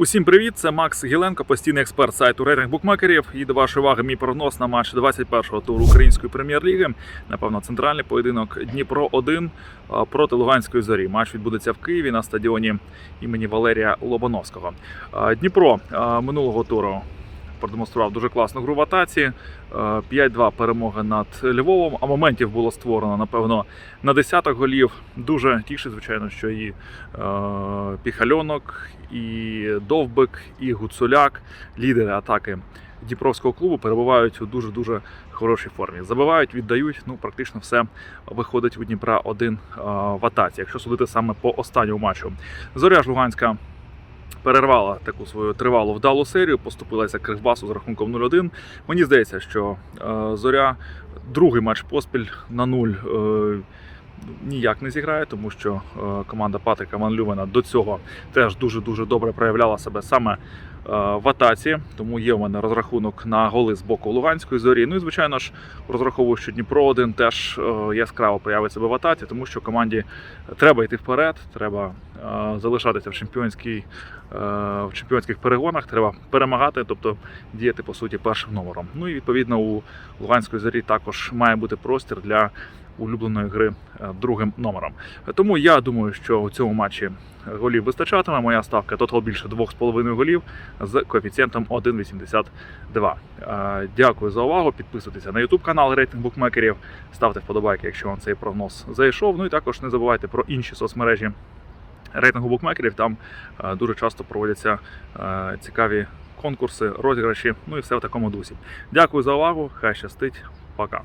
Усім привіт! Це Макс Гіленко, постійний експерт сайту рейтинг букмекерів. І до вашої уваги мій прогноз на матч 21-го туру Української прем'єр-ліги. Напевно, центральний поєдинок Дніпро 1 проти Луганської зорі. Матч відбудеться в Києві на стадіоні імені Валерія Лобановського. Дніпро минулого туру продемонстрував дуже класну гру в атаці. Е, 5-2 перемога над Львовом, а моментів було створено, напевно, на десяток голів. Дуже тішить, звичайно, що і е, Піхальонок, і Довбик, і Гуцуляк, лідери атаки Дніпровського клубу, перебувають у дуже-дуже хорошій формі. Забивають, віддають. Ну, практично все виходить у Дніпра один е, в атаці, якщо судити саме по останньому матчу. Зоря ж Луганська перервала таку свою тривалу вдалу серію, поступилася Кривбасу з рахунком 0-1. Мені здається, що е, Зоря другий матч поспіль на нуль. Ніяк не зіграє, тому що е, команда Патрика Манлювена до цього теж дуже дуже добре проявляла себе саме е, в атаці. Тому є у мене розрахунок на голи з боку Луганської зорі. Ну і звичайно ж розраховую, що Дніпро 1 теж е, яскраво проявить себе в атаці, тому що команді треба йти вперед, треба залишатися в чемпіонській в чемпіонських перегонах. Треба перемагати, тобто діяти по суті першим номером. Ну і відповідно у Луганської зорі також має бути простір для улюбленої гри е, другим номером. Тому я думаю, що у цьому матчі голів вистачатиме. Моя ставка тотал більше 2,5 голів з коефіцієнтом 1,82. Е, Дякую за увагу. Підписуйтеся на YouTube канал Рейтинг Букмекерів, ставте вподобайки, якщо вам цей прогноз зайшов. Ну і також не забувайте про інші соцмережі рейтингу букмекерів. Там е, дуже часто проводяться цікаві конкурси, розіграші, ну і все в такому дусі. Дякую за увагу. Хай щастить. Пока.